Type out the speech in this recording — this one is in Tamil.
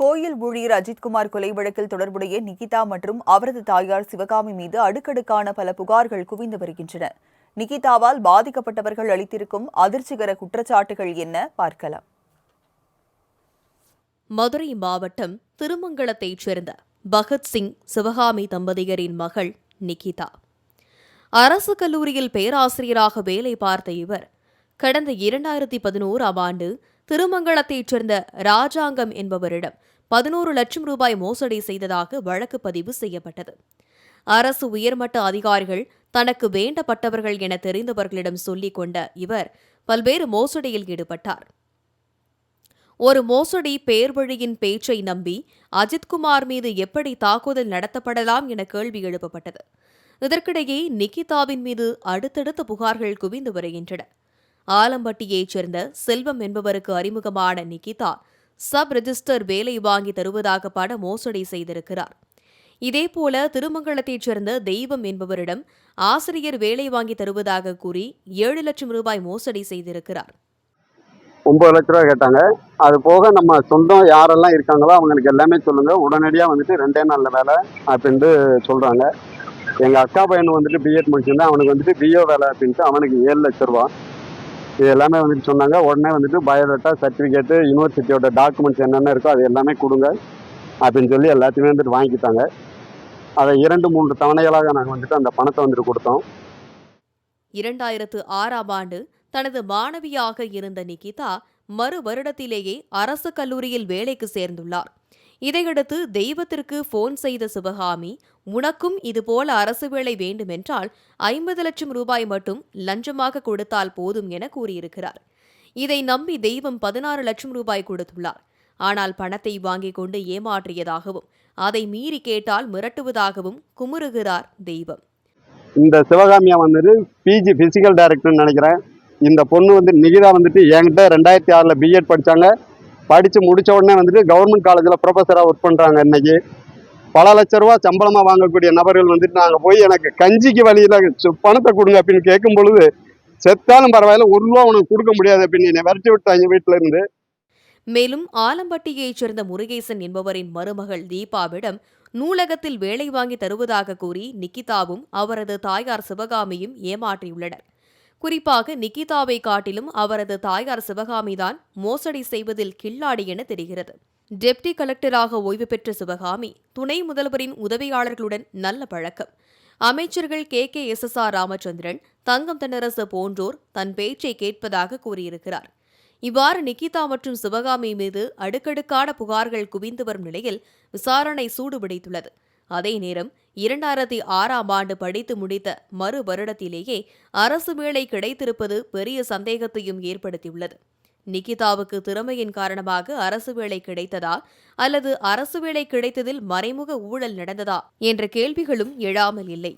கோயில் ஊழியர் அஜித்குமார் கொலை வழக்கில் தொடர்புடைய நிகிதா மற்றும் அவரது தாயார் சிவகாமி மீது அடுக்கடுக்கான பல புகார்கள் குவிந்து வருகின்றன. நிகிதாவால் பாதிக்கப்பட்டவர்கள் அளித்திருக்கும் அதிர்ச்சிகர குற்றச்சாட்டுகள் என்ன? பார்க்கலாம். மதுரை மாவட்டம் திருமங்கலத்தைச் சேர்ந்த பகத்சிங் சிவகாமி தம்பதியரின் மகள் நிகிதா. அரசு கல்லூரியில் பேராசிரியராக வேலை பார்த்த இவர் கடந்த இரண்டாயிரத்தி பதினோராம் ஆண்டு திருமங்கலத்தைச் சேர்ந்த ராஜாங்கம் என்பவரிடம் பதினோரு லட்சம் ரூபாய் மோசடி செய்ததாக வழக்கு பதிவு செய்யப்பட்டது. அரசு உயர்மட்ட அதிகாரிகள் தனக்கு வேண்டப்பட்டவர்கள் என தெரிந்தவர்களிடம் சொல்லிக் கொண்ட இவர் பல்வேறு மோசடியில் ஈடுபட்டார். ஒரு மோசடி பேர்வழியின் பேச்சை நம்பி அஜித்குமார் மீது எப்படி தாக்குதல் நடத்தப்படலாம் என கேள்வி எழுப்பப்பட்டது. இதற்கிடையே நிகிதாவின் மீது அடுத்தடுத்த புகார்கள் குவிந்து வருகின்றன. ஆலம்பட்டியைச் சேர்ந்த செல்வம் என்பவருக்கு அறிமுகமான நிகிதா சப் ரெஜிஸ்டர் வேலை வாங்கி தருவதாக பண மோசடி செய்திருக்கிறார். இதேபோல திருமங்கலத்தைச் சேர்ந்த தெய்வம் என்பவரிடம் ஆசிரியர் வேலை வாங்கி தருவதாக கூறி ஏழு லட்சம் ரூபாய் மோசடி செய்திருக்கிறார். ஒம்பது லட்ச ரூபா கேட்டாங்க. அது போக நம்ம சொந்தம் யாரெல்லாம் இருக்காங்களோ அவங்களுக்கு எல்லாமே சொல்லுங்க. உடனடியாக வந்துட்டு ரெண்டே நாளில் வேலை அப்படின்ட்டு சொல்கிறாங்க எங்கள் அக்கா பையன் வந்துட்டு பிஎட் முடிச்சிருந்தா அவனுக்கு வந்துட்டு பிஓ வேலை அப்படின்ட்டு அவனுக்கு ஏழு லட்ச ரூபா இது எல்லாமே வந்துட்டு சொன்னாங்க. உடனே வந்துட்டு பயோடேட்டா சர்டிஃபிகேட்டு யூனிவர்சிட்டியோட டாக்குமெண்ட்ஸ் என்னென்ன இருக்கோ அது எல்லாமே கொடுங்க அப்படின்னு சொல்லி எல்லாத்தையுமே வந்துட்டு வாங்கிட்டாங்க. அதை இரண்டு மூன்று தவணைகளாக நாங்கள் வந்துட்டு அந்த பணத்தை வந்துட்டு கொடுத்தோம். இரண்டாயிரத்து ஆறாம் ஆண்டு தனது மாணவியாக இருந்த நிகிதா மறு வருடத்திலேயே அரசு கல்லூரியில் வேலைக்கு சேர்ந்துள்ளார். இதையடுத்து தெய்வத்திற்கு போன் செய்த சிவகாமி உனக்கும் இதுபோல அரசு வேலை வேண்டுமென்றால் ஐம்பது லட்சம் ரூபாய் மட்டும் லஞ்சமாக கொடுத்தால் போதும் என கூறியிருக்கிறார். இதை நம்பி தெய்வம் பதினாறு லட்சம் ரூபாய் கொடுத்துள்ளார். ஆனால் பணத்தை வாங்கிக் கொண்டு ஏமாற்றியதாகவும் அதை மீறி கேட்டால் மிரட்டுவதாகவும் குமுறுகிறார் தெய்வம். இந்த சிவகாமியா வந்துட்டு பிஜி பிசிக்கல் டைரக்டர்னு நினைக்கிறேன். இந்த பொண்ணு வந்து நிகிதா வந்துட்டு என்கிட்ட ரெண்டாயிரத்தி ஆறில் பிஎட் படித்தாங்க படித்து முடிச்ச உடனே வந்துட்டு கவர்மெண்ட் காலேஜில் ப்ரொஃபஸராக ஒர்க் பண்ணுறாங்க இன்றைக்கி பல லட்ச ரூபா சம்பளமாக வாங்கக்கூடிய நபர்கள் வந்துட்டு நாங்கள் போய் எனக்கு கஞ்சிக்கு வழியில் பணத்தை கொடுங்க அப்படின்னு கேட்கும் பொழுது செத்தாலும் பரவாயில்ல ஒரு ரூபா உனக்கு கொடுக்க முடியாது அப்படின்னு என்னை விரட்டி விட்டாங்க வீட்டில இருந்து. மேலும் ஆலம்பட்டியைச் சேர்ந்த முருகேசன் என்பவரின் மருமகள் தீபாவிடம் நூலகத்தில் வேலை வாங்கி தருவதாக கூறி நிக்கிதாவும் அவரது தாயார் சிவகாமியும் ஏமாற்றியுள்ளனர். குறிப்பாக நிக்கிதாவை காட்டிலும் அவரது தாயார் சிவகாமிதான் மோசடி செய்வதில் கில்லாடி என தெரிகிறது. டெப்டி கலெக்டராக ஓய்வு பெற்ற சிவகாமி துணை முதல்வரின் உதவியாளர்களுடன் நல்ல பழக்கம். அமைச்சர்கள் K. K. S. S. R. Ramachandran Thangam Thennarasu போன்றோர் தன் பேச்சை கேட்பதாக கூறியிருக்கிறார். இவ்வாறு நிகிதா மற்றும் சிவகாமி மீது அடுக்கடுக்கான புகார்கள் குவிந்து வரும் நிலையில் விசாரணை சூடுபிடித்துள்ளது. அதே நேரம் இரண்டாயிரத்தி ஆறாம் ஆண்டு படித்து முடித்த மறு வருடத்திலேயே அரசு வேலை கிடைத்திருப்பது பெரிய சந்தேகத்தையும் ஏற்படுத்தியுள்ளது. நிகிதாவுக்கு திறமையின் காரணமாக அரசு வேலை கிடைத்ததா அல்லது அரசு வேலை கிடைத்ததில் மறைமுக ஊழல் நடந்ததா என்ற கேள்விகளும் எழாமல் இல்லை.